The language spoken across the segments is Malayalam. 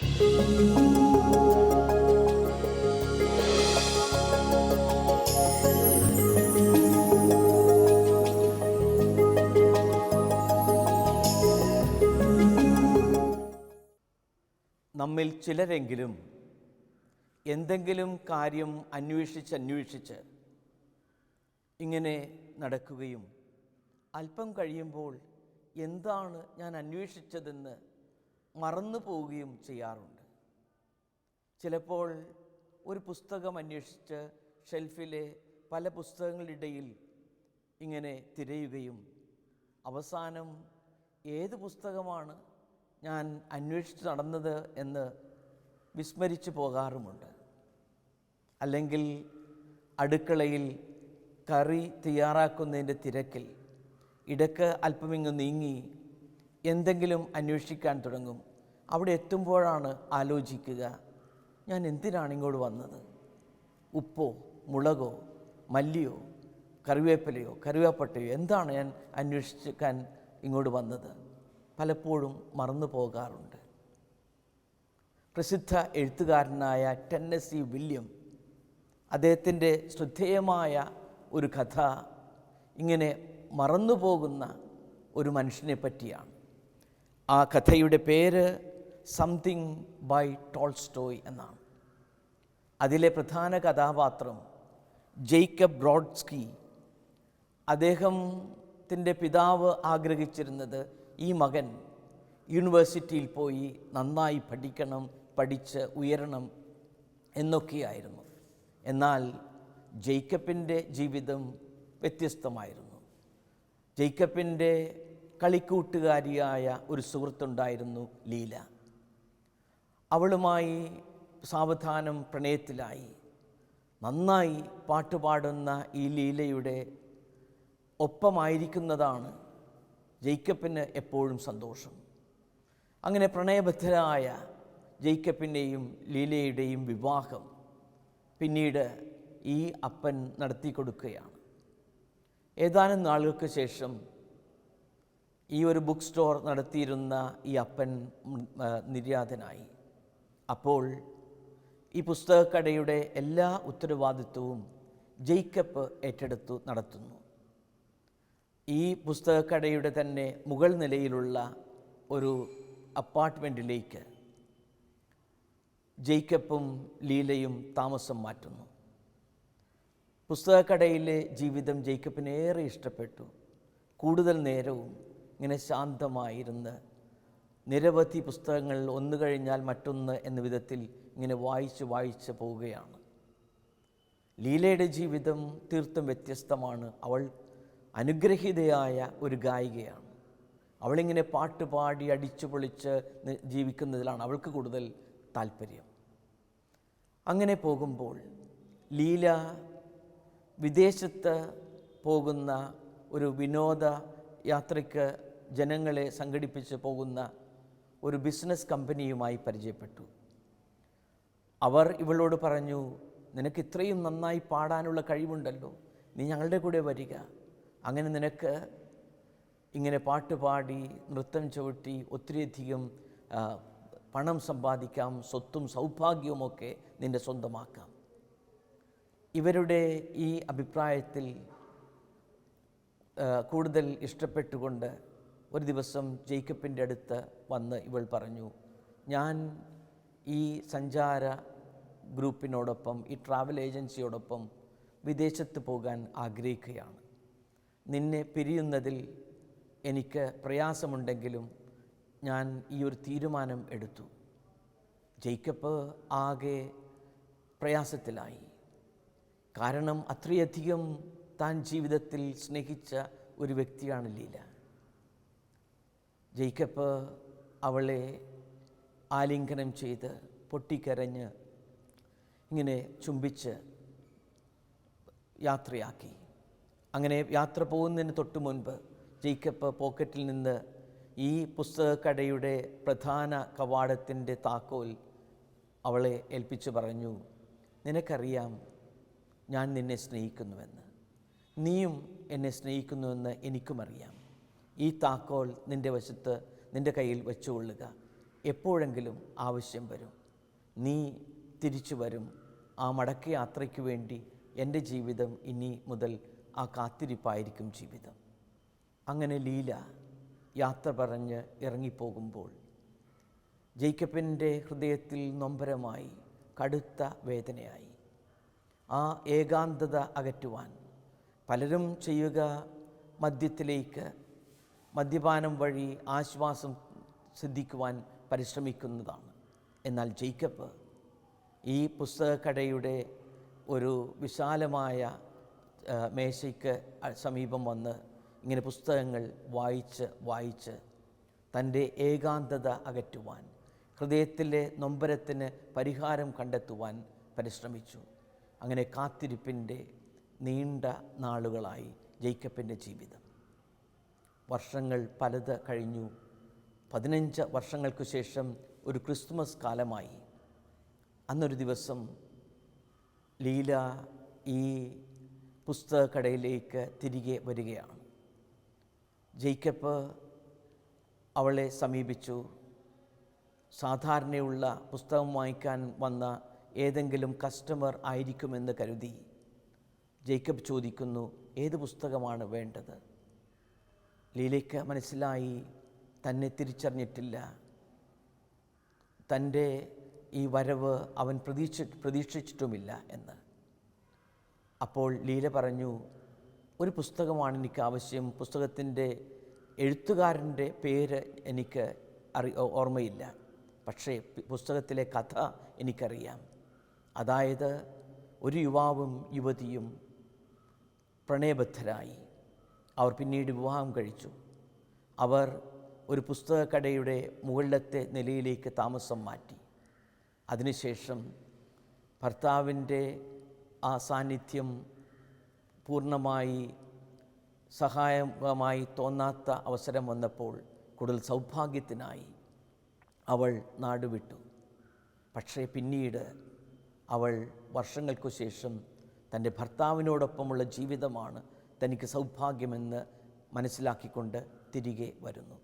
നമ്മിൽ ചിലരെങ്കിലും എന്തെങ്കിലും കാര്യം അന്വേഷിച്ച് അന്വേഷിച്ച് ഇങ്ങനെ നടക്കുകയും അല്പം കഴിയുമ്പോൾ എന്താണ് ഞാൻ അന്വേഷിച്ചതെന്ന് മറന്നു പോവുകയും ചെയ്യാറുണ്ട്. ചിലപ്പോൾ ഒരു പുസ്തകം അന്വേഷിച്ച് ഷെൽഫിലെ പല പുസ്തകങ്ങളിടയിൽ ഇങ്ങനെ തിരയുകയും അവസാനം ഏത് പുസ്തകമാണ് ഞാൻ അന്വേഷിച്ച് നടന്നത് എന്ന് വിസ്മരിച്ചു പോകാറുമുണ്ട്. അല്ലെങ്കിൽ അടുക്കളയിൽ കറി തയ്യാറാക്കുന്നതിന്റെ തിരക്കിൽ ഇടയ്ക്ക് അല്പമിങ്ങ് നീങ്ങി എന്തെങ്കിലും അന്വേഷിക്കാൻ തുടങ്ങും. അവിടെ എത്തുമ്പോഴാണ് ആലോചിക്കുക ഞാൻ എന്തിനാണ് ഇങ്ങോട്ട് വന്നത്? ഉപ്പോ മുളകോ മല്ലിയോ കറിവേപ്പിലയോ കറിവേപ്പട്ടയോ എന്താണ് ഞാൻ അന്വേഷിക്കാൻ ഇങ്ങോട്ട് വന്നത്? പലപ്പോഴും മറന്നു പോകാറുണ്ട്. പ്രസിദ്ധ എഴുത്തുകാരനായ ടെന്നസി വില്യം അദ്ദേഹത്തിന്റെ ശ്രദ്ധേയമായ ഒരു കഥ ഇങ്ങനെ മറന്നു പോകുന്ന ഒരു മനുഷ്യനെ പറ്റിയാണ്. ആ കഥയുടെ പേര് സംതിങ് ബൈ ടോൾസ്റ്റോയ് എന്നാണ്. അതിലെ പ്രധാന കഥാപാത്രം ജെയ്ക്കബ് ബ്രോഡ്സ്കി. അദ്ദേഹത്തിന്റെ പിതാവ് ആഗ്രഹിച്ചിരുന്നത് ഈ മകൻ യൂണിവേഴ്സിറ്റിയിൽ പോയി നന്നായി പഠിക്കണം പഠിച്ച് ഉയരണം എന്നൊക്കെയായിരുന്നു. എന്നാൽ ജെയ്ക്കബിന്റെ ജീവിതം വ്യത്യസ്തമായിരുന്നു. ജെയ്ക്കബിന്റെ കളിക്കൂട്ടുകാരിയായ ഒരു സുഹൃത്തുണ്ടായിരുന്നു ലീല. അവളുമായി സാവധാനം പ്രണയത്തിലായി. നന്നായി പാട്ടുപാടുന്ന ഈ ലീലയുടെ ഒപ്പമായിരിക്കുന്നതാണ് ജെയ്ക്കപ്പിന് എപ്പോഴും സന്തോഷം. അങ്ങനെ പ്രണയബദ്ധരായ ജെയ്ക്കപ്പിന്റെയും ലീലയുടെയും വിവാഹം പിന്നീട് ഈ അപ്പൻ നടത്തി കൊടുക്കുകയാണ് ഏതാനും നാളുകൾക്ക് ശേഷം ഈ ഒരു ബുക്ക് സ്റ്റോർ നടത്തിയിരുന്ന ഈ അപ്പൻ നിര്യാതനായി. അപ്പോൾ ഈ പുസ്തകക്കടയുടെ എല്ലാ ഉത്തരവാദിത്വവും ജെയ്ക്കപ്പ് ഏറ്റെടുത്തു നടത്തുന്നു. ഈ പുസ്തകക്കടയുടെ തന്നെ മുകൾ നിലയിലുള്ള ഒരു അപ്പാർട്ട്മെന്റിലേക്ക് ജെയ്ക്കപ്പും ലീലയും താമസം മാറ്റുന്നു. പുസ്തകക്കടയിലെ ജീവിതം ജേക്കപ്പിനേറെ ഇഷ്ടപ്പെട്ടു. കൂടുതൽ നേരവും ഇങ്ങനെ ശാന്തമായിരുന്ന് നിരവധി പുസ്തകങ്ങൾ ഒന്ന് കഴിഞ്ഞാൽ മറ്റൊന്ന് എന്ന വിധത്തിൽ ഇങ്ങനെ വായിച്ച് വായിച്ച് പോവുകയാണ്. ലീലയുടെ ജീവിതം തീർത്തും വ്യത്യസ്തമാണ്. അവൾ അനുഗ്രഹീതയായ ഒരു ഗായികയാണ്. അവളിങ്ങനെ പാട്ട് പാടി അടിച്ചു പൊളിച്ച് ജീവിക്കുന്നതിലാണ് അവൾക്ക് കൂടുതൽ താല്പര്യം. അങ്ങനെ പോകുമ്പോൾ ലീല വിദേശത്ത് പോകുന്ന ഒരു വിനോദ യാത്രയ്ക്ക് ജനങ്ങളെ സംഘടിപ്പിച്ച് പോകുന്ന ഒരു ബിസിനസ് കമ്പനിയുമായി പരിചയപ്പെട്ടു. അവർ ഇവളോട് പറഞ്ഞു നിനക്ക് ഇത്രയും നന്നായി പാടാനുള്ള കഴിവുണ്ടല്ലോ നീ ഞങ്ങളുടെ കൂടെ വരിക. അങ്ങനെ നിനക്ക് ഇങ്ങനെ പാട്ട് പാടി നൃത്തം ചവിട്ടി ഒത്തിരിയധികം പണം സമ്പാദിക്കാം സ്വത്തും സൗഭാഗ്യവുമൊക്കെ നിന്റെ സ്വന്തമാക്കാം. ഇവരുടെ ഈ അഭിപ്രായത്തിൽ കൂടുതൽ ഇഷ്ടപ്പെട്ടുകൊണ്ട് ഒരു ദിവസം ജേക്കബിന്റെ അടുത്ത് വന്ന് ഇവൾ പറഞ്ഞു ഞാൻ ഈ സഞ്ചാര ഗ്രൂപ്പിനോടൊപ്പം ഈ ട്രാവൽ ഏജൻസിയോടൊപ്പം വിദേശത്ത് പോകാൻ ആഗ്രഹിക്കുകയാണ്. നിന്നെ പിരിയുന്നതിൽ എനിക്ക് പ്രയാസമുണ്ടെങ്കിലും ഞാൻ ഈ ഒരു തീരുമാനം എടുത്തു. ജേക്കബ് ആകെ പ്രയാസത്തിലായി. കാരണം അത്രയധികം താൻ ജീവിതത്തിൽ സ്നേഹിച്ച ഒരു വ്യക്തിയാണ് ലീല. ജേക്കബ് അവളെ ആലിംഗനം ചെയ്ത് പൊട്ടിക്കരഞ്ഞ് ഇങ്ങനെ ചുംബിച്ച് യാത്രയാക്കി. അങ്ങനെ യാത്ര പോകുന്നതിന് തൊട്ട് മുൻപ് ജേക്കബ് പോക്കറ്റിൽ നിന്ന് ഈ പുസ്തകക്കടയുടെ പ്രധാന കവാടത്തിന്റെ താക്കോൽ അവളെ ഏൽപ്പിച്ചു പറഞ്ഞു നിനക്കറിയാം ഞാൻ നിന്നെ സ്നേഹിക്കുന്നുവെന്ന്. നീയും എന്നെ സ്നേഹിക്കുന്നുവെന്ന് എനിക്കും അറിയാം ഈ താക്കോൽ നിന്റെ വശത്ത് നിന്റെ കയ്യിൽ വെച്ചുകൊള്ളുക. എപ്പോഴെങ്കിലും ആവശ്യം വരും. നീ തിരിച്ചു വരും. ആ മടക്ക യാത്രയ്ക്ക് വേണ്ടി എന്റെ ജീവിതം ഇനി മുതൽ ആ കാത്തിരിപ്പായിരിക്കും ജീവിതം. അങ്ങനെ ലീല യാത്ര പറഞ്ഞ് ഇറങ്ങിപ്പോകുമ്പോൾ ജേക്കബിന്റെ ഹൃദയത്തിൽ നൊമ്പരമായി കടുത്ത വേദനയായി. ആ ഏകാന്തത അകറ്റുവാൻ പലരും ചെയ്യുക മദ്യത്തിലേക്ക് മദ്യപാനം വഴി ആശ്വാസം സിദ്ധിക്കുവാൻ പരിശ്രമിക്കുന്നതാണ്. എന്നാൽ ജേക്കബ് ഈ പുസ്തകക്കടയുടെ ഒരു വിശാലമായ മേശയ്ക്ക് സമീപം വന്ന് ഇങ്ങനെ പുസ്തകങ്ങൾ വായിച്ച് വായിച്ച് തന്റെ ഏകാന്തത അകറ്റുവാൻ ഹൃദയത്തിലെ നൊമ്പരത്തിന് പരിഹാരം കണ്ടെത്തുവാൻ പരിശ്രമിച്ചു. അങ്ങനെ കാത്തിരിപ്പിന്റെ നീണ്ട നാളുകളായി ജേക്കബിന്റെ ജീവിതം. വർഷങ്ങൾ പലത് കഴിഞ്ഞു. പതിനഞ്ച് വർഷങ്ങൾക്ക് ശേഷം ഒരു ക്രിസ്തുമസ് കാലമായി. അന്നൊരു ദിവസം ലീല ഈ പുസ്തകക്കടയിലേക്ക് തിരികെ വരികയാണ്. ജേക്കബ് അവളെ സമീപിച്ചു. സാധാരണയുള്ള പുസ്തകം വാങ്ങിക്കാൻ വന്ന ഏതെങ്കിലും കസ്റ്റമർ ആയിരിക്കുമെന്ന് കരുതി. ജേക്കബ് ചോദിക്കുന്നു ഏത് പുസ്തകമാണ് വേണ്ടത്? ലീലയ്ക്ക് മനസ്സിലായി തന്നെ തിരിച്ചറിഞ്ഞിട്ടില്ല. തന്റെ ഈ വരവ് അവൻ പ്രതീക്ഷ പ്രതീക്ഷിച്ചിട്ടുമില്ല എന്ന്. അപ്പോൾ ലീല പറഞ്ഞു ഒരു പുസ്തകമാണ് എനിക്ക് ആവശ്യം. പുസ്തകത്തിന്റെ എഴുത്തുകാരന്റെ പേര് എനിക്ക് അറി ഓർമ്മയില്ല. പക്ഷേ പുസ്തകത്തിലെ കഥ എനിക്കറിയാം. അതായത് ഒരു യുവാവും യുവതിയും പ്രണയബദ്ധരായി. അവർ പിന്നീട് വിവാഹം കഴിച്ചു. അവർ ഒരു പുസ്തകക്കടയുടെ മുകളിലത്തെ നിലയിലേക്ക് താമസം മാറ്റി. അതിനുശേഷം ഭർത്താവിന്റെ ആ സാന്നിധ്യം പൂർണമായി സഹായകമായി തോന്നാത്ത അവസരം വന്നപ്പോൾ കൂടുതൽ സൗഭാഗ്യത്തിനായി അവൾ നാടുവിട്ടു. പക്ഷേ പിന്നീട് അവൾ വർഷങ്ങൾക്കു ശേഷം തന്റെ ഭർത്താവിനോടൊപ്പമുള്ള ജീവിതമാണ് തനിക്ക് സൗഭാഗ്യമെന്ന് മനസ്സിലാക്കിക്കൊണ്ട് തിരികെ വരുന്നു.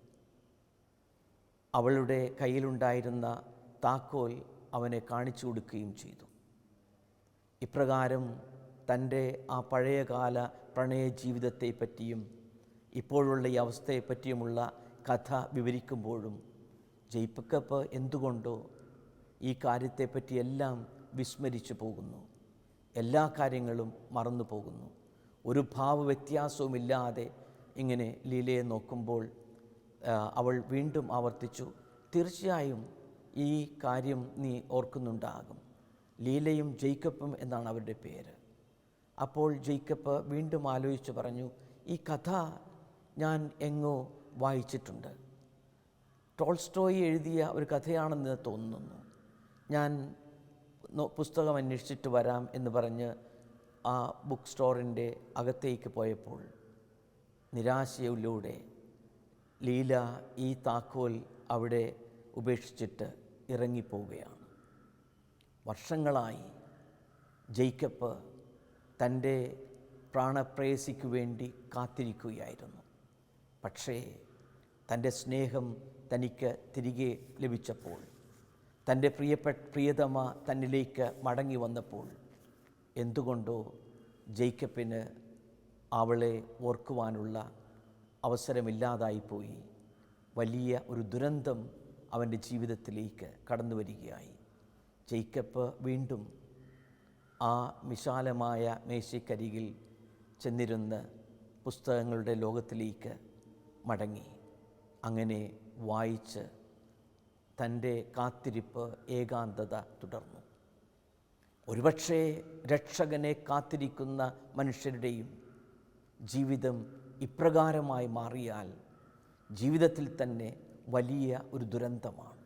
അവളുടെ കയ്യിലുണ്ടായിരുന്ന താക്കോൽ അവനെ കാണിച്ചു കൊടുക്കുകയും ചെയ്തു. ഇപ്രകാരം തന്റെ ആ പഴയകാല പ്രണയ ജീവിതത്തെപ്പറ്റിയും ഇപ്പോഴുള്ള ഈ അവസ്ഥയെപ്പറ്റിയുമുള്ള കഥ വിവരിക്കുമ്പോഴും ജയ്പക്കപ്പ് എന്തുകൊണ്ടോ ഈ കാര്യത്തെപ്പറ്റിയെല്ലാം വിസ്മരിച്ചു പോകുന്നു. എല്ലാ കാര്യങ്ങളും മറന്നു പോകുന്നു. ഒരു ഭാവ വ്യത്യാസവുമില്ലാതെ ഇങ്ങനെ ലീലയെ നോക്കുമ്പോൾ അവൾ വീണ്ടും ആവർത്തിച്ചു തീർച്ചയായും ഈ കാര്യം നീ ഓർക്കുന്നുണ്ടാകും. ലീലയും ജെയ്ക്കപ്പും എന്നാണ് അവരുടെ പേര്. അപ്പോൾ ജെയ്ക്കപ്പ് വീണ്ടും ആലോചിച്ച് പറഞ്ഞു ഈ കഥ ഞാൻ എങ്ങോ വായിച്ചിട്ടുണ്ട്. ടോൾസ്റ്റോയി എഴുതിയ ഒരു കഥയാണെന്ന് തോന്നുന്നു. ഞാൻ പുസ്തകം അന്വേഷിച്ചിട്ട് വരാം എന്ന് പറഞ്ഞ് ആ ബുക്ക് സ്റ്റോറിന്റെ അകത്തേക്ക് പോയപ്പോൾ നിരാശയിലൂടെ ലീല ഈ താക്കോൽ അവിടെ ഉപേക്ഷിച്ചിട്ട് ഇറങ്ങിപ്പോവുകയാണ്. വർഷങ്ങളായി ജേക്കപ്പ് തന്റെ പ്രാണപ്രേയസിക്ക് വേണ്ടി കാത്തിരിക്കുകയായിരുന്നു. പക്ഷേ തന്റെ സ്നേഹം തനിക്ക് തിരികെ ലഭിച്ചപ്പോൾ തന്റെ പ്രിയപ്പെട്ട പ്രിയതമ തന്നിലേക്ക് മടങ്ങി വന്നപ്പോൾ എന്തുകൊണ്ടോ ജെയ്ക്കപ്പിന് അവളെ ഓർക്കുവാനുള്ള അവസരമില്ലാതായിപ്പോയി വലിയ ഒരു ദുരന്തം അവന്റെ ജീവിതത്തിലേക്ക് കടന്നു വരികയായി. ജേക്കപ്പ് വീണ്ടും ആ വിശാലമായ മേശയ്ക്കരികിൽ ചെന്നിരുന്ന് പുസ്തകങ്ങളുടെ ലോകത്തിലേക്ക് മടങ്ങി. അങ്ങനെ വായിച്ച് തന്റെ കാത്തിരിപ്പ് ഏകാന്തത തുടർന്നു. ഒരുപക്ഷേ രക്ഷകനെ കാത്തിരിക്കുന്ന മനുഷ്യരുടെയും ജീവിതം ഇപ്രകാരമായി മാറിയാൽ ജീവിതത്തിൽ തന്നെ വലിയ ഒരു ദുരന്തമാണ്.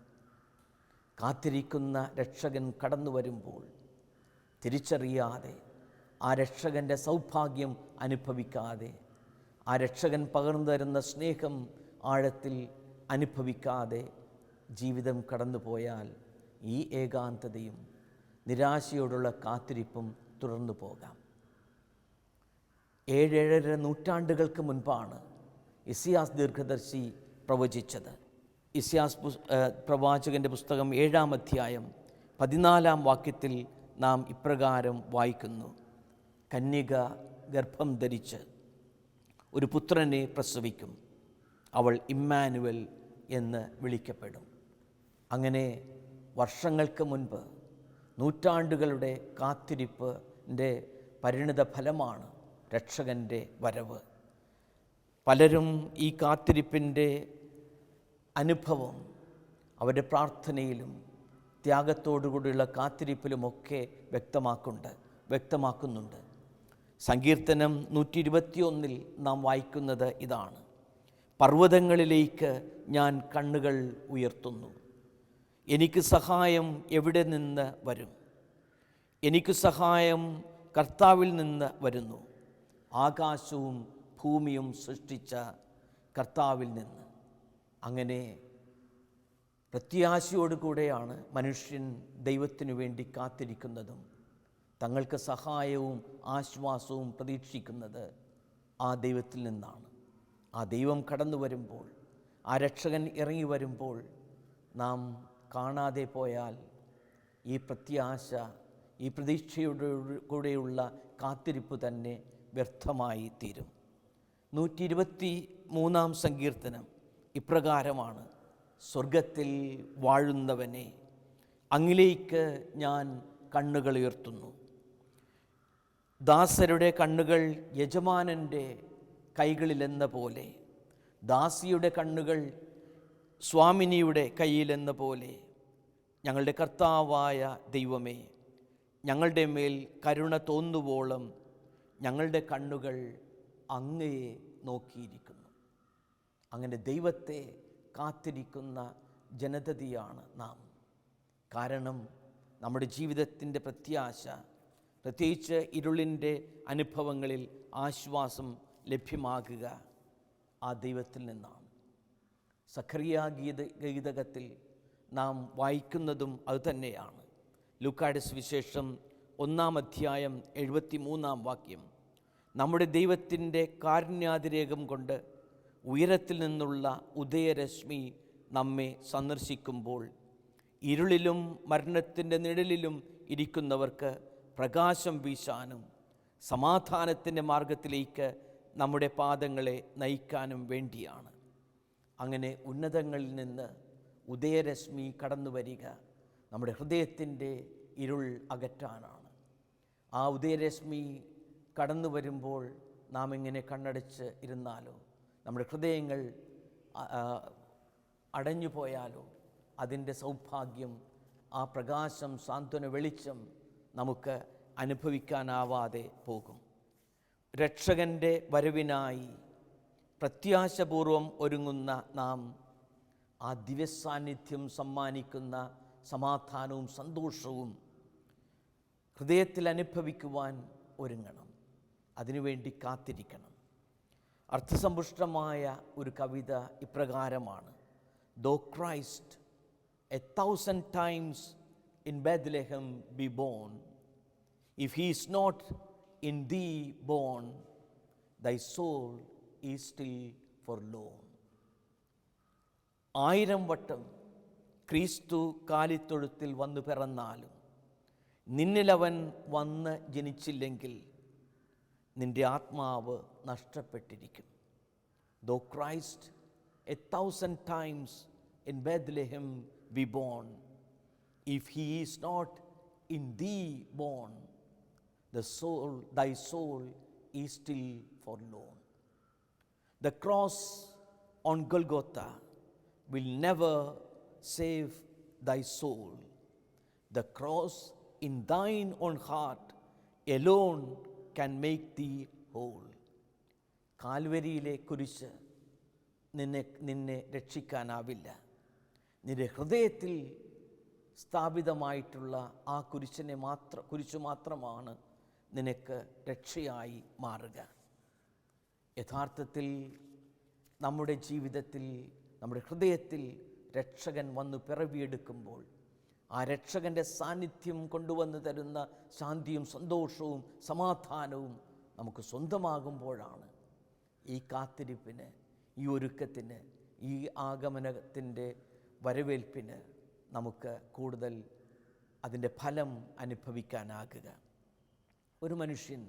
കാത്തിരിക്കുന്ന രക്ഷകൻ കടന്നു വരുമ്പോൾ തിരിച്ചറിയാതെ ആ രക്ഷകന്റെ സൗഭാഗ്യം അനുഭവിക്കാതെ ആ രക്ഷകൻ പകർന്നു തരുന്ന സ്നേഹം ആഴത്തിൽ അനുഭവിക്കാതെ ജീവിതം കടന്നുപോയാൽ ഈ ഏകാന്തതയും നിരാശയോടുള്ള കാത്തിരിപ്പും തുടർന്നു പോകാം. ഏഴേഴര നൂറ്റാണ്ടുകൾക്ക് മുൻപാണ് ഇസിയാസ് ദീർഘദർശി പ്രവചിച്ചത്. ഇസിയാസ് പ്രവാചകന്റെ പുസ്തകം ഏഴാം അധ്യായം പതിനാലാം വാക്യത്തിൽ നാം ഇപ്രകാരം വായിക്കുന്നു. കന്യക ഗർഭം ധരിച്ച് ഒരു പുത്രനെ പ്രസവിക്കും. അവൾ ഇമ്മാനുവൽ എന്ന് വിളിക്കപ്പെടും. അങ്ങനെ വർഷങ്ങൾക്ക് മുൻപ് നൂറ്റാണ്ടുകളുടെ കാത്തിരിപ്പിന്റെ പരിണിത ഫലമാണ് രക്ഷകന്റെ വരവ്. പലരും ഈ കാത്തിരിപ്പിന്റെ അനുഭവം അവരുടെ പ്രാർത്ഥനയിലും ത്യാഗത്തോടുകൂടിയുള്ള കാത്തിരിപ്പിലുമൊക്കെ വ്യക്തമാക്കുന്നുണ്ട് വ്യക്തമാക്കുന്നുണ്ട്. സങ്കീർത്തനം നൂറ്റി ഇരുപത്തിയൊന്നിൽ നാം വായിക്കുന്നത് ഇതാണ്. പർവതങ്ങളിലേക്ക് ഞാൻ കണ്ണുകൾ ഉയർത്തുന്നു. എനിക്ക് സഹായം എവിടെ നിന്ന് വരും? എനിക്ക് സഹായം കർത്താവിൽ നിന്ന് വരുന്നു. ആകാശവും ഭൂമിയും സൃഷ്ടിച്ച കർത്താവിൽ നിന്ന്. അങ്ങനെ പ്രത്യാശയോടുകൂടെയാണ് മനുഷ്യൻ ദൈവത്തിനു വേണ്ടി കാത്തിരിക്കുന്നതും തങ്ങൾക്ക് സഹായവും ആശ്വാസവും പ്രതീക്ഷിക്കുന്നത് ആ ദൈവത്തിൽ നിന്നാണ്. ആ ദൈവം കടന്നു വരുമ്പോൾ ആ രക്ഷകൻ ഇറങ്ങി വരുമ്പോൾ നാം കാണാതെ പോയാൽ ഈ പ്രത്യാശ ഈ പ്രതീക്ഷയുടെ കൂടെയുള്ള കാത്തിരിപ്പ് തന്നെ വ്യർത്ഥമായി തീരും. നൂറ്റി ഇരുപത്തി മൂന്നാം സങ്കീർത്തനം ഇപ്രകാരമാണ്. സ്വർഗത്തിൽ വാഴുന്നവനെ അങ്ങിലേക്ക് ഞാൻ കണ്ണുകൾ ഉയർത്തുന്നു. ദാസരുടെ കണ്ണുകൾ യജമാനന്റെ കൈകളിലെന്ന പോലെ ദാസിയുടെ കണ്ണുകൾ സ്വാമിനിയുടെ കയ്യിലെന്ന പോലെ ഞങ്ങളുടെ കർത്താവായ ദൈവമേ ഞങ്ങളുടെ മേൽ കരുണ തോന്നുവോളം ഞങ്ങളുടെ കണ്ണുകൾ അങ്ങയെ നോക്കിയിരിക്കുന്നു. അങ്ങനെ ദൈവത്തെ കാത്തിരിക്കുന്ന ജനതയാണ് നാം. കാരണം നമ്മുടെ ജീവിതത്തിന്റെ പ്രത്യാശ പ്രത്യേകിച്ച് ഇരുളിന്റെ അനുഭവങ്ങളിൽ ആശ്വാസം ലഭ്യമാകുക ആ ദൈവത്തിൽ നിന്നാണ്. സഖറിയ ഗീത ഗീതകത്തിൽ നാം വായിക്കുന്നതും അതുതന്നെയാണ് ലൂക്കായുടെ വിശേഷം ഒന്നാം അധ്യായം എഴുപത്തി മൂന്നാം വാക്യം. നമ്മുടെ ദൈവത്തിന്റെ കാരുണ്യാതിരേകം കൊണ്ട് ഉയരത്തിൽ നിന്നുള്ള ഉദയരശ്മി നമ്മെ സന്ദർശിക്കുമ്പോൾ ഇരുളിലും മരണത്തിന്റെ നിഴലിലും ഇരിക്കുന്നവർക്ക് പ്രകാശം വീശാനും സമാധാനത്തിന്റെ മാർഗത്തിലേക്ക് നമ്മുടെ പാദങ്ങളെ നയിക്കാനും വേണ്ടിയാണ്. അങ്ങനെ ഉന്നതങ്ങളിൽ നിന്ന് ഉദയരശ്മി കടന്നു വരിക നമ്മുടെ ഹൃദയത്തിന്റെ ഇരുൾ അകറ്റാനാണ്. ആ ഉദയരശ്മി കടന്നു വരുമ്പോൾ നാം ഇങ്ങനെ കണ്ണടച്ച് ഇരുന്നാലോ? നമ്മുടെ ഹൃദയങ്ങൾ അടഞ്ഞു പോയാലോ? അതിന്റെ സൗഭാഗ്യം ആ പ്രകാശം സാന്ത്വന വെളിച്ചം നമുക്ക് അനുഭവിക്കാനാവാതെ പോകും. രക്ഷകന്റെ വരവിനായി പ്രത്യാശപൂർവം ഒരുങ്ങുന്ന നാം ആ ദിവ്യസാന്നിധ്യം സമ്മാനിക്കുന്ന സമാധാനവും സന്തോഷവും ഹൃദയത്തിൽ അനുഭവിക്കുവാൻ ഒരുങ്ങണം. അതിനുവേണ്ടി കാത്തിരിക്കണം. അർത്ഥസമ്പുഷ്ടമായ ഒരു കവിത ഇപ്രകാരമാണ്. Though Christ a thousand times in Bethlehem be born if he's not in thee born thy soul is still forlorn ആയിരം വട്ടം ക്രിസ്തു കാലിത്തൊഴുത്തിൽ വന്നു പിറന്നാലും നിന്നിലവൻ വന്ന് ജനിച്ചില്ലെങ്കിൽ നിന്റെ ആത്മാവ് നഷ്ടപ്പെട്ടിരിക്കും. Though Christ a thousand times in Bethlehem be born if he is not in thee born the soul thy soul is still forlorn The cross on Golgotha will never save thy soul. The cross in thine own heart alone can make thee whole. കാൽവരിയിലെ കുരിശ് നിന്നെ നിന്നെ രക്ഷിക്കാനാവില്ല നിന്റെ ഹൃദയത്തിൽ സ്ഥാപിതമായിട്ടുള്ള ആ കുരിശിനെ മാത്രം കുരിശു മാത്രമാണ് നിനക്ക് രക്ഷയായി മാറുക യഥാർത്ഥത്തിൽ നമ്മുടെ ജീവിതത്തിൽ നമ്മുടെ ഹൃദയത്തിൽ രക്ഷകൻ വന്ന് പിറവിയെടുക്കുമ്പോൾ ആ രക്ഷകന്റെ സാന്നിധ്യം കൊണ്ടുവന്ന് തരുന്ന ശാന്തിയും സന്തോഷവും സമാധാനവും നമുക്ക് സ്വന്തമാകുമ്പോഴാണ് ഈ കാത്തിരിപ്പിന് ഈ ഒരുക്കത്തിന് ഈ ആഗമനത്തിന്റെ വരവേൽപ്പിന് നമുക്ക് കൂടുതൽ അതിന്റെ ഫലം അനുഭവിക്കാനാകുക. ഒരു മനുഷ്യൻ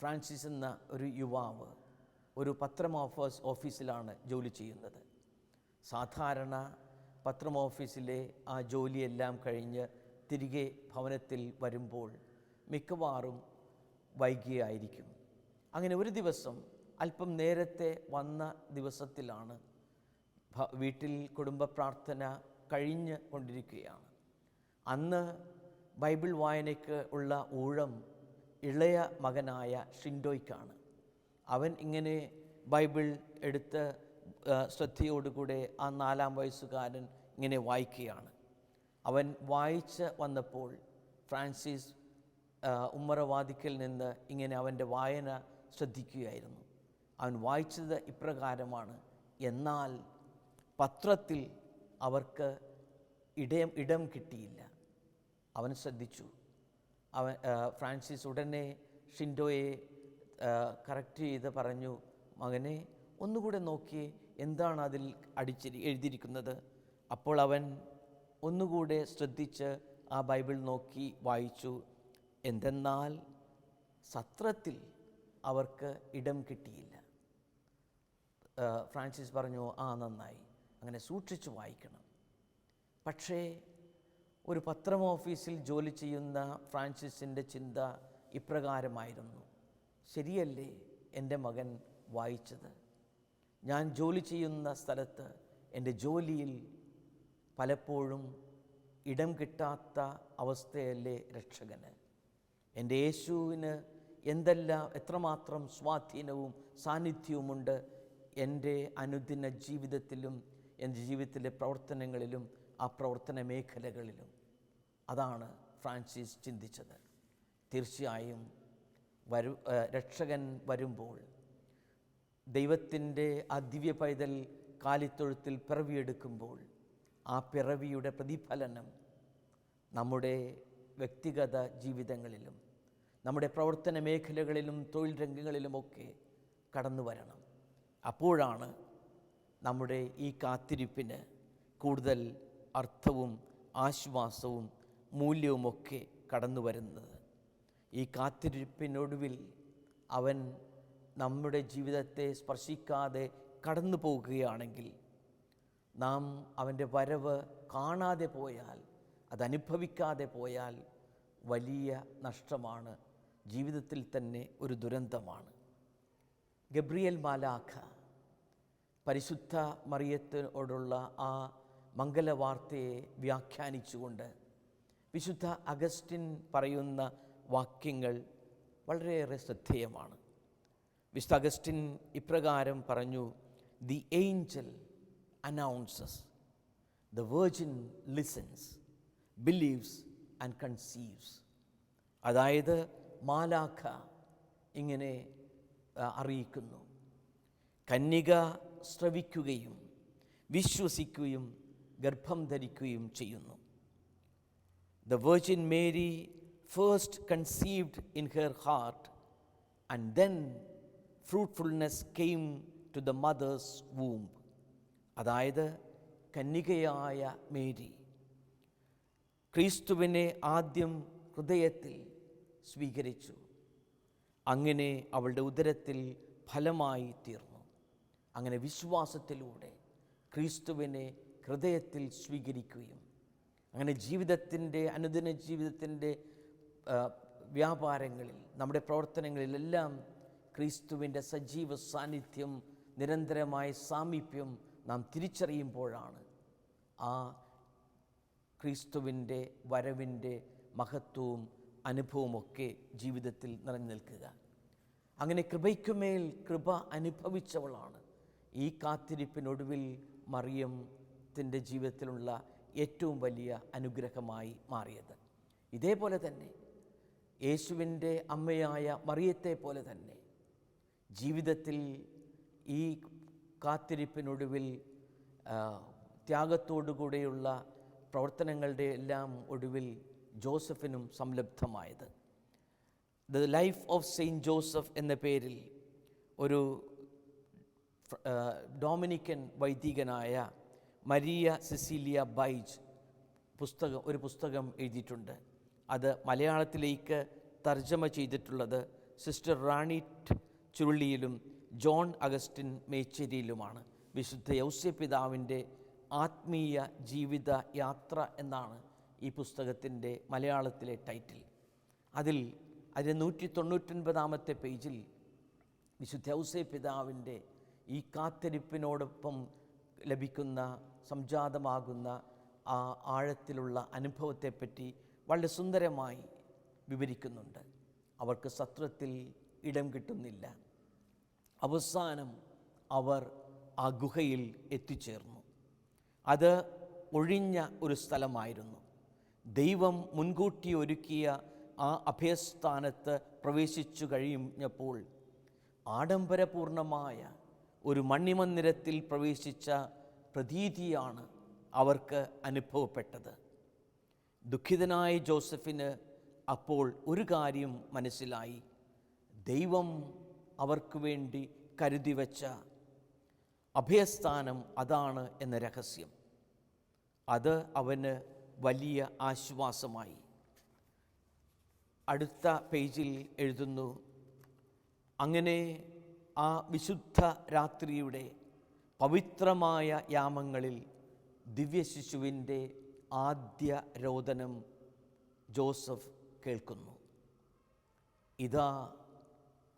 ഫ്രാൻസിസ് എന്ന ഒരു യുവാവ് ഒരു പത്രം ഓഫീസ് ഓഫീസിലാണ് ജോലി ചെയ്യുന്നത്. സാധാരണ പത്രം ഓഫീസിലെ ആ ജോലിയെല്ലാം കഴിഞ്ഞ് തിരികെ ഭവനത്തിൽ വരുമ്പോൾ മിക്കവാറും വൈകിയായിരിക്കും. അങ്ങനെ ഒരു ദിവസം അല്പം നേരത്തെ വന്ന ദിവസത്തിലാണ് വീട്ടിൽ കുടുംബ പ്രാർത്ഥന കഴിഞ്ഞ് കൊണ്ടിരിക്കുകയാണ്. അന്ന് ബൈബിൾ വായനയ്ക്ക് ഉള്ള ഊഴം ഇളയ മകനായ ഷിൻഡോയ്ക്കാണ്. അവൻ ഇങ്ങനെ ബൈബിൾ എടുത്ത് ശ്രദ്ധയോടുകൂടെ ആ നാലാം വയസ്സുകാരൻ ഇങ്ങനെ വായിക്കുകയാണ്. അവൻ വായിച്ച് വന്നപ്പോൾ ഫ്രാൻസിസ് ഉമ്മറവാദിക്കൽ നിന്ന് ഇങ്ങനെ അവന്റെ വായന ശ്രദ്ധിക്കുകയായിരുന്നു. അവൻ വായിച്ചത് ഇപ്രകാരമാണ് എന്നാൽ പത്രത്തിൽ അവർക്ക് ഇടം ഇടം കിട്ടിയില്ല. അവൻ ശ്രദ്ധിച്ചു. അവൻ ഫ്രാൻസിസ് ഉടനെ ഷിൻഡോയെ കറക്റ്റ് ചെയ്ത് പറഞ്ഞു മകനെ ഒന്നുകൂടെ നോക്കിയേ എന്താണ് അതിൽ അടിച്ചി എഴുതിയിരിക്കുന്നത്? അപ്പോൾ അവൻ ഒന്നുകൂടെ ശ്രദ്ധിച്ച് ആ ബൈബിൾ നോക്കി വായിച്ചു. എന്തെന്നാൽ സത്രത്തിൽ അവർക്ക് ഇടം കിട്ടിയില്ല. ഫ്രാൻസിസ് പറഞ്ഞു ആ നന്നായി. അങ്ങനെ സൂക്ഷിച്ചു വായിക്കണം. പക്ഷേ ഒരു പത്രം ഓഫീസിൽ ജോലി ചെയ്യുന്ന ഫ്രാൻസിസിന്റെ ചിന്ത ഇപ്രകാരമായിരുന്നു. ശരിയല്ലേ എന്റെ മകൻ വായിച്ചത്? ഞാൻ ജോലി ചെയ്യുന്ന സ്ഥലത്ത് എന്റെ ജോലിയിൽ പലപ്പോഴും ഇടം കിട്ടാത്ത അവസ്ഥയല്ലേ രക്ഷകന്? എന്റെ യേശുവിന് എന്തെല്ലാം എത്രമാത്രം സ്വാധീനവും സാന്നിധ്യവുമുണ്ട് എന്റെ അനുദിന ജീവിതത്തിലും എന്റെ ജീവിതത്തിലെ പ്രവർത്തനങ്ങളിലും ആ പ്രവർത്തന മേഖലകളിലും? അതാണ് ഫ്രാൻസിസ് ചിന്തിച്ചത്. തീർച്ചയായും വരു രക്ഷകൻ വരുമ്പോൾ ദൈവത്തിന്റെ ആ ദിവ്യ പൈതൽ കാലിത്തൊഴുത്തിൽ പിറവിയെടുക്കുമ്പോൾ ആ പിറവിയുടെ പ്രതിഫലനം നമ്മുടെ വ്യക്തിഗത ജീവിതങ്ങളിലും നമ്മുടെ പ്രവർത്തന മേഖലകളിലും തൊഴിൽ രംഗങ്ങളിലുമൊക്കെ കടന്നു വരണം. അപ്പോഴാണ് നമ്മുടെ ഈ കാത്തിരിപ്പിന് കൂടുതൽ അർത്ഥവും ആശ്വാസവും മൂല്യവുമൊക്കെ കടന്നു വരുന്നത്. ഈ കാത്തിരിപ്പിനൊടുവിൽ അവൻ നമ്മുടെ ജീവിതത്തെ സ്പർശിക്കാതെ കടന്നു പോകുകയാണെങ്കിൽ നാം അവന്റെ വരവ് കാണാതെ പോയാൽ അതനുഭവിക്കാതെ പോയാൽ വലിയ നഷ്ടമാണ്. ജീവിതത്തിൽ തന്നെ ഒരു ദുരന്തമാണ്. ഗബ്രിയൽ മാലാഖ പരിശുദ്ധ മറിയത്തിനോടുള്ള ആ മംഗലവാർത്തയെ വ്യാഖ്യാനിച്ചുകൊണ്ട് വിശുദ്ധ അഗസ്റ്റിൻ പറയുന്ന വാക്യങ്ങൾ വളരെയേറെ ശ്രദ്ധേയമാണ്. വിശുദ്ധ അഗസ്റ്റിൻ ഇപ്രകാരം പറഞ്ഞു the angel announces the virgin listens believes and conceives. അതായത് മാലാഖ ഇങ്ങനെ അറിയിക്കുന്നു. കന്യക ശ്രവിക്കുകയും വിശ്വസിക്കുകയും ഗർഭം ധരിക്കുകയും ചെയ്യുന്നു. The virgin Mary first conceived in her heart, and then fruitfulness came to the mother's womb അതായത് കന്യകയായ മേരി. ക്രിസ്തുവിനെ ആദ്യം ഹൃദയത്തിൽ സ്വീകരിച്ചു. അങ്ങനെ അവളുടെ ഉദരത്തിൽ ഫലമായി തീർന്നു. അങ്ങനെ വിശ്വാസത്തിലൂടെ ക്രിസ്തുവിനെ ഹൃദയത്തിൽ സ്വീകരിക്കുകയും അങ്ങനെ ജീവിതത്തിന്റെ അനുദിന ജീവിതത്തിന്റെ വ്യാപാരങ്ങളിൽ നമ്മുടെ പ്രവർത്തനങ്ങളിലെല്ലാം ക്രിസ്തുവിന്റെ സജീവ സാന്നിധ്യം നിരന്തരമായ സാമീപ്യം നാം തിരിച്ചറിയുമ്പോഴാണ് ആ ക്രിസ്തുവിന്റെ വരവിന്റെ മഹത്വവും അനുഭവമൊക്കെ ജീവിതത്തിൽ നിറഞ്ഞു നിൽക്കുക. അങ്ങനെ കൃപയ്ക്കുമേൽ കൃപ അനുഭവിച്ചവളാണ്. ഈ കാത്തിരിപ്പിനൊടുവിൽ മറിയത്തിന്റെ ജീവിതത്തിലുള്ള ഏറ്റവും വലിയ അനുഗ്രഹമായി മാറിയത്. ഇതേപോലെ തന്നെ യേശുവിന്റെ അമ്മയായ മറിയത്തെ പോലെ തന്നെ ജീവിതത്തിൽ ഈ കാത്തിരിപ്പിനൊടുവിൽ ത്യാഗത്തോടുകൂടെയുള്ള പ്രവർത്തനങ്ങളുടെ എല്ലാം ഒടുവിൽ ജോസഫിനും സംലബ്ധമായത്. The life of Saint Joseph എന്ന പേരിൽ ഒരു ഡൊമിനിക്കൻ വൈദികനായ മരിയ സിസീലിയ ബൈജ് പുസ്തകം ഒരു പുസ്തകം എഴുതിയിട്ടുണ്ട്. അത് മലയാളത്തിലേക്ക് തർജമ ചെയ്തിട്ടുള്ളത് സിസ്റ്റർ റാണി ചുരുളിയിലും ജോൺ അഗസ്റ്റിൻ മേച്ചേരിയിലുമാണ്. വിശുദ്ധ യൗസ്യപിതാവിന്റെ ആത്മീയ ജീവിത യാത്ര എന്നാണ് ഈ പുസ്തകത്തിന്റെ മലയാളത്തിലെ ടൈറ്റിൽ. അതിൽ അതിന്റെ നൂറ്റി തൊണ്ണൂറ്റൊൻപതാമത്തെ പേജിൽ വിശുദ്ധ ഔസേ പിതാവിന്റെ ഈ കാത്തിരിപ്പിനോടൊപ്പം ലഭിക്കുന്ന സംജാതമാകുന്ന ആ ആഴത്തിലുള്ള അനുഭവത്തെപ്പറ്റി വളരെ സുന്ദരമായി വിവരിക്കുന്നുണ്ട്. അവർക്ക് സത്രത്തിൽ ഇടം കിട്ടുന്നില്ല. അവസാനം അവർ ആ ഗുഹയിൽ എത്തിച്ചേർന്നു. അത് ഒഴിഞ്ഞ ഒരു സ്ഥലമായിരുന്നു. ദൈവം മുൻകൂട്ടി ഒരുക്കിയ ആ അഭയസ്ഥാനത്ത് പ്രവേശിച്ചു കഴിഞ്ഞപ്പോൾ ആഡംബരപൂർണമായ ഒരു മണ്ണിമന്ദിരത്തിൽ പ്രവേശിച്ച പ്രതീതിയാണ് അവർക്ക് അനുഭവപ്പെട്ടത്. ദുഃഖിതനായ ജോസഫിന് അപ്പോൾ ഒരു കാര്യം മനസ്സിലായി. ദൈവം അവർക്ക് വേണ്ടി കരുതി വച്ച അഭയസ്ഥാനം അതാണ് എന്ന രഹസ്യം. അത് അവന് വലിയ ആശ്വാസമായി. അടുത്ത പേജിൽ എഴുതുന്നു അങ്ങനെ ആ വിശുദ്ധ രാത്രിയുടെ പവിത്രമായ യാമങ്ങളിൽ ദിവ്യശിശുവിന്റെ ആദ്യ രോദനം ജോസഫ് കേൾക്കുന്നു. ഇതാ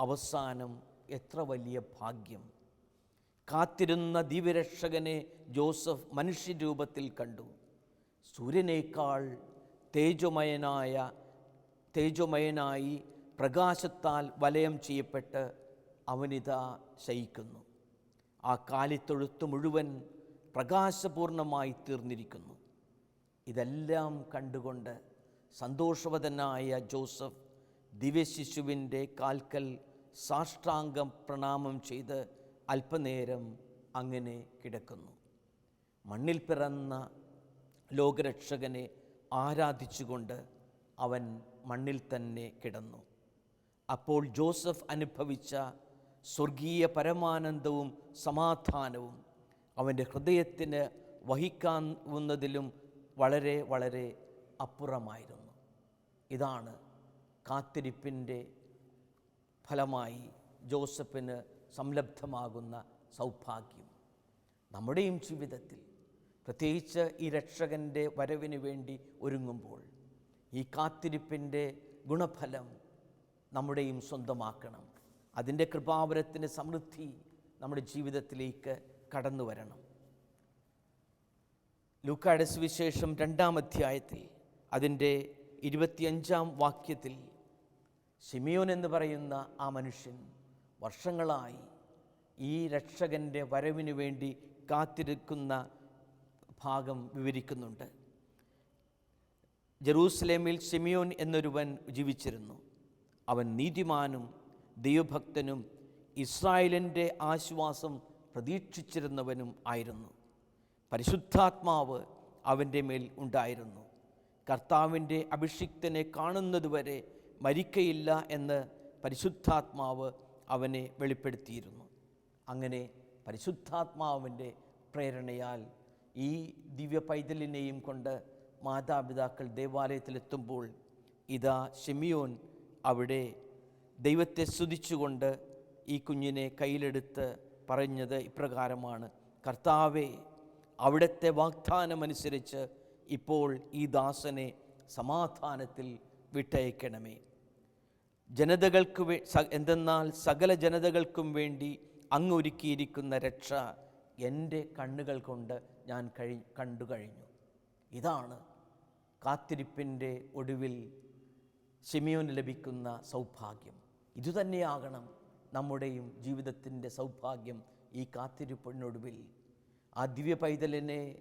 അവസാനം എത്ര വലിയ ഭാഗ്യം. കാത്തിരുന്ന ദിവ്യരക്ഷകനെ ജോസഫ് മനുഷ്യരൂപത്തിൽ കണ്ടു. സൂര്യനേക്കാൾ തേജോമയനായ തേജോമയനായി പ്രകാശത്താൽ വലയം ചെയ്യപ്പെട്ട് അവനിതാ ശയിക്കുന്നു. ആ കാലിത്തൊഴുത്ത് മുഴുവൻ പ്രകാശപൂർണമായി തീർന്നിരിക്കുന്നു. ഇതെല്ലാം കണ്ടുകൊണ്ട് സന്തോഷവതനായ ജോസഫ് ദിവ്യശിശുവിന്റെ കാൽക്കൽ സാഷ്ടാംഗം പ്രണാമം ചെയ്ത് അല്പനേരം അങ്ങനെ കിടക്കുന്നു. മണ്ണിൽ പിറന്ന ലോകരക്ഷകനെ ആരാധിച്ചുകൊണ്ട് അവൻ മണ്ണിൽ തന്നെ കിടന്നു. അപ്പോൾ ജോസഫ് അനുഭവിച്ച സ്വർഗീയ പരമാനന്ദവും സമാധാനവും അവന്റെ ഹൃദയത്തിന് വഹിക്കാവുന്നതിലും വളരെ വളരെ അപ്പുറമായിരുന്നു. ഇതാണ് കാത്തിരിപ്പിന്റെ ഫലമായി ജോസഫിന് സംലബ്ധമാകുന്ന സൗഭാഗ്യം. നമ്മുടെയും ജീവിതത്തിൽ പ്രത്യേകിച്ച് ഈ രക്ഷകന്റെ വരവിന് വേണ്ടി ഒരുങ്ങുമ്പോൾ ഈ കാത്തിരിപ്പിന്റെ ഗുണഫലം നമ്മുടെയും സ്വന്തമാക്കണം. അതിന്റെ കൃപാവരത്തിന്റെ സമൃദ്ധി നമ്മുടെ ജീവിതത്തിലേക്ക് കടന്നു വരണം ലൂക്കായുടെ സുവിശേഷം രണ്ടാം അധ്യായത്തിൽ അതിന്റെ ഇരുപത്തിയഞ്ചാം വാക്യത്തിൽ സിമിയോൻ എന്ന് പറയുന്ന ആ മനുഷ്യൻ വർഷങ്ങളായി ഈ രക്ഷകന്റെ വരവിന് വേണ്ടി കാത്തിരിക്കുന്ന ഭാഗം വിവരിക്കുന്നുണ്ട്. ജെറൂസലേമിൽ സിമിയോൻ എന്നൊരുവൻ ജീവിച്ചിരുന്നു. അവൻ നീതിമാനും ദൈവഭക്തനും ഇസ്രായേലിന്റെ ആശ്വാസം പ്രതീക്ഷിച്ചിരുന്നവനും ആയിരുന്നു. പരിശുദ്ധാത്മാവ് അവന്റെ മേൽ ഉണ്ടായിരുന്നു. കർത്താവിന്റെ അഭിഷിക്തനെ കാണുന്നതുവരെ മരിക്കയില്ല എന്ന് പരിശുദ്ധാത്മാവ് അവനെ വെളിപ്പെടുത്തിയിരുന്നു. അങ്ങനെ പരിശുദ്ധാത്മാവിന്റെ പ്രേരണയാൽ ഈ ദിവ്യ പൈതലിനെയും കൊണ്ട് മാതാപിതാക്കൾ ദേവാലയത്തിലെത്തുമ്പോൾ ഇതാ ഷെമിയോൻ അവിടെ ദൈവത്തെ സ്തുതിച്ചുകൊണ്ട് ഈ കുഞ്ഞിനെ കയ്യിലെടുത്ത് പറഞ്ഞത് ഇപ്രകാരമാണ്. കർത്താവെ അവിടുത്തെ വാഗ്ദാനമനുസരിച്ച് ഇപ്പോൾ ഈ ദാസനെ സമാധാനത്തിൽ വിട്ടയക്കണമേ. ജനതകൾക്ക് വേ എന്തെന്നാൽ സകല ജനതകൾക്കും വേണ്ടി അങ്ങ് ഒരുക്കിയിരിക്കുന്ന രക്ഷ എന്റെ കണ്ണുകൾ കൊണ്ട് ഞാൻ കഴി കണ്ടു കഴിഞ്ഞു. ഇതാണ് കാത്തിരിപ്പിന്റെ ഒടുവിൽ ഷിമിയോന് ലഭിക്കുന്ന സൗഭാഗ്യം. ഇതുതന്നെയാകണം നമ്മുടെയും ജീവിതത്തിന്റെ സൗഭാഗ്യം ഈ കാത്തിരിപ്പിനൊടുവിൽ. ആ ദിവ്യ പൈതലിനെ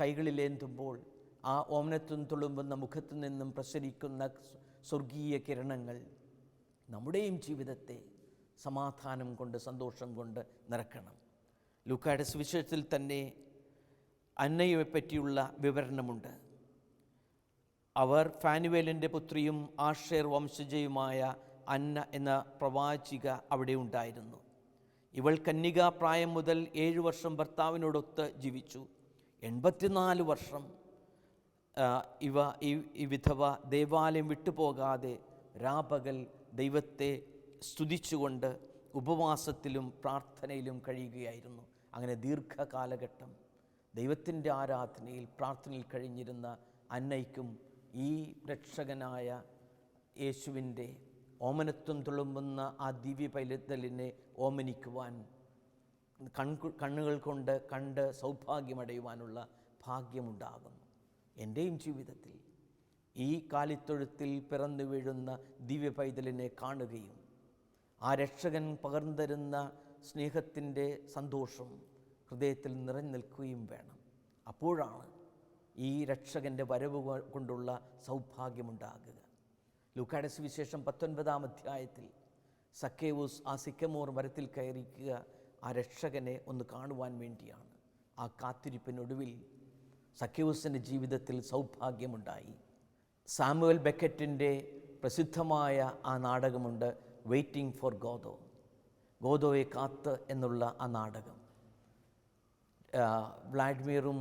കൈകളിലേന്തുമ്പോൾ ആ ഓമനത്തും തുളുമ്പുന്ന മുഖത്തു നിന്നും പ്രസരിക്കുന്ന സ്വർഗീയ കിരണങ്ങൾ നമ്മുടെയും ജീവിതത്തെ സമാധാനം കൊണ്ട് സന്തോഷം കൊണ്ട് നിറക്കണം. ലൂക്കായുടെ സുവിശേഷത്തിൽ തന്നെ അന്നയെ പറ്റിയുള്ള വിവരണമുണ്ട്. അവർ ഫാനുവേലിന്റെ പുത്രിയും ആഷേർ വംശജയുമായ അന്ന എന്ന പ്രവാചിക അവിടെ ഉണ്ടായിരുന്നു. ഇവൾ കന്യകാപ്രായം മുതൽ ഏഴു വർഷം ഭർത്താവിനോടൊത്ത് ജീവിച്ചു. എൺപത്തിനാല് വർഷം ഇവ ഈ വിധവ ദേവാലയം വിട്ടുപോകാതെ രാപകൽ ദൈവത്തെ സ്തുതിച്ചുകൊണ്ട് ഉപവാസത്തിലും പ്രാർത്ഥനയിലും കഴിയുകയായിരുന്നു. അങ്ങനെ ദീർഘകാലഘട്ടം ദൈവത്തിന്റെ ആരാധനയിൽ പ്രാർത്ഥനയിൽ കഴിഞ്ഞിരുന്ന അന്നയ്ക്കും ഈ രക്ഷകനായ യേശുവിന്റെ ഓമനത്വം തുളുമ്പുന്ന ആ ദിവ്യ പൈലത്തലിനെ ഓമനിക്കുവാൻ കൺകു കണ്ണുകൾ കൊണ്ട് കണ്ട് സൗഭാഗ്യമടയുവാനുള്ള ഭാഗ്യമുണ്ടാകുന്നു. എന്റെയും ജീവിതത്തിൽ ഈ കാലിത്തൊഴുത്തിൽ പിറന്നു വീഴുന്ന ദിവ്യ പൈതലിനെ കാണുകയും ആ രക്ഷകൻ പകർന്നു തരുന്ന സ്നേഹത്തിന്റെ സന്തോഷം ഹൃദയത്തിൽ നിറഞ്ഞു നിൽക്കുകയും വേണം. അപ്പോഴാണ് ഈ രക്ഷകന്റെ വരവ് കൊണ്ടുള്ള സൗഭാഗ്യമുണ്ടാകുക. ലൂക്കായുടെ സുവിശേഷം പത്തൊൻപതാം അധ്യായത്തിൽ സക്കേവൂസ് ആ സിക്കമോർ മരത്തിൽ കയറിക്കുക ആ രക്ഷകനെ ഒന്ന് കാണുവാൻ വേണ്ടിയാണ്. ആ കാത്തിരിപ്പിനൊടുവിൽ സക്കേവൂസിന്റെ ജീവിതത്തിൽ സൗഭാഗ്യമുണ്ടായി. സാമുവൽ ബെക്കറ്റിന്റെ പ്രസിദ്ധമായ ആ നാടകമുണ്ട് വെയിറ്റിംഗ് ഫോർ ഗോദോ ഗോദോയെ കാത്ത് എന്നുള്ള ആ നാടകം. വ്ളാഡിമിറും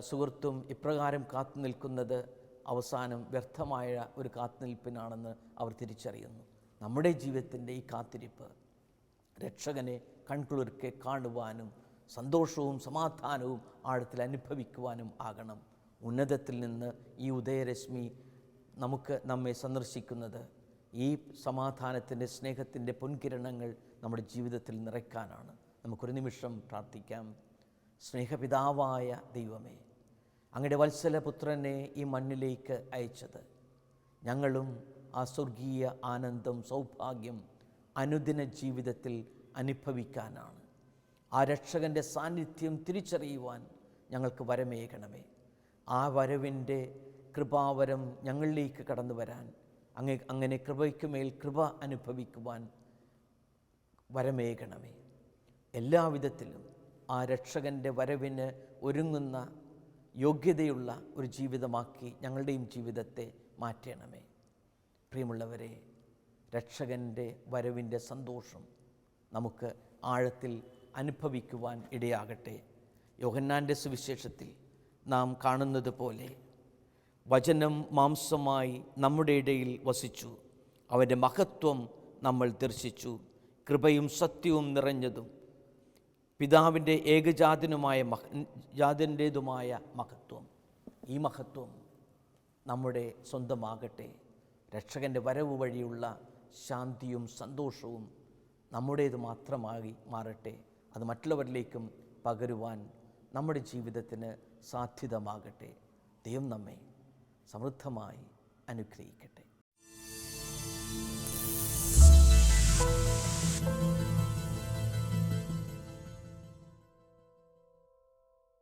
സുഹൃത്തും ഇപ്രകാരം കാത്തു നിൽക്കുന്നത് അവസാനം വ്യർത്ഥമായ ഒരു കാത്തുനിൽപ്പിനാണെന്ന് അവർ തിരിച്ചറിയുന്നു. നമ്മുടെ ജീവിതത്തിന്റെ ഈ കാത്തിരിപ്പ് രക്ഷകനെ കൺകുളിർക്കെ കാണുവാനും സന്തോഷവും സമാധാനവും ആഴത്തിൽ അനുഭവിക്കുവാനും ആകണം. ഉന്നതത്തിൽ നിന്ന് ഈ ഉദയരശ്മി നമുക്ക് നമ്മെ സന്ദർശിക്കുന്നത്. ഈ സമാധാനത്തിന്റെ സ്നേഹത്തിന്റെ പൊൻകിരണങ്ങൾ നമ്മുടെ ജീവിതത്തിൽ നിറയ്ക്കാനാണ്. നമുക്കൊരു നിമിഷം പ്രാർത്ഥിക്കാം. സ്നേഹപിതാവായ ദൈവമേ അങ്ങയുടെ വത്സലപുത്രനെ ഈ മണ്ണിലേക്ക് അയച്ചത്. ഞങ്ങളും ആ സ്വർഗീയ ആനന്ദം സൗഭാഗ്യം അനുദിന ജീവിതത്തിൽ അനുഭവിക്കാനാണ്. ആ രക്ഷകന്റെ സാന്നിധ്യം തിരിച്ചറിയുവാൻ ഞങ്ങൾക്ക് വരമേകണമേ. ആ വരവിന്റെ കൃപാവരം ഞങ്ങളിലേക്ക് കടന്നു വരാൻ അങ്ങ് അങ്ങനെ കൃപയ്ക്കുമേൽ കൃപ അനുഭവിക്കുവാൻ വരമേകണമേ. എല്ലാവിധത്തിലും ആ രക്ഷകന്റെ വരവിന് ഒരുങ്ങുന്ന യോഗ്യതയുള്ള ഒരു ജീവിതമാക്കി ഞങ്ങളുടെയും ജീവിതത്തെ മാറ്റണമേ. പ്രിയമുള്ളവരെ രക്ഷകന്റെ വരവിന്റെ സന്തോഷം നമുക്ക് ആഴത്തിൽ അനുഭവിക്കുവാൻ ഇടയാകട്ടെ. യോഹന്നാന്റെ സുവിശേഷത്തിൽ നാം കാണുന്നത് പോലെ വചനം മാംസമായി നമ്മുടെ ഇടയിൽ വസിച്ചു. അവന്റെ മഹത്വം നമ്മൾ ദർശിച്ചു. കൃപയും സത്യവും നിറഞ്ഞതും പിതാവിന്റെ ഏകജാതനുമായ മഹ ജാതന്റേതുമായ മഹത്വം. ഈ മഹത്വം നമ്മുടെ സ്വന്തമാകട്ടെ. രക്ഷകന്റെ വരവ് വഴിയുള്ള ശാന്തിയും സന്തോഷവും നമ്മുടേത് മാത്രമായി മാറട്ടെ. അത് മറ്റുള്ളവരിലേക്കും പകരുവാൻ നമ്മുടെ ജീവിതത്തിന് സാധ്യതമാകട്ടെ. ദൈവം നമ്മെ സമൃദ്ധമായി അനുഗ്രഹിക്കട്ടെ.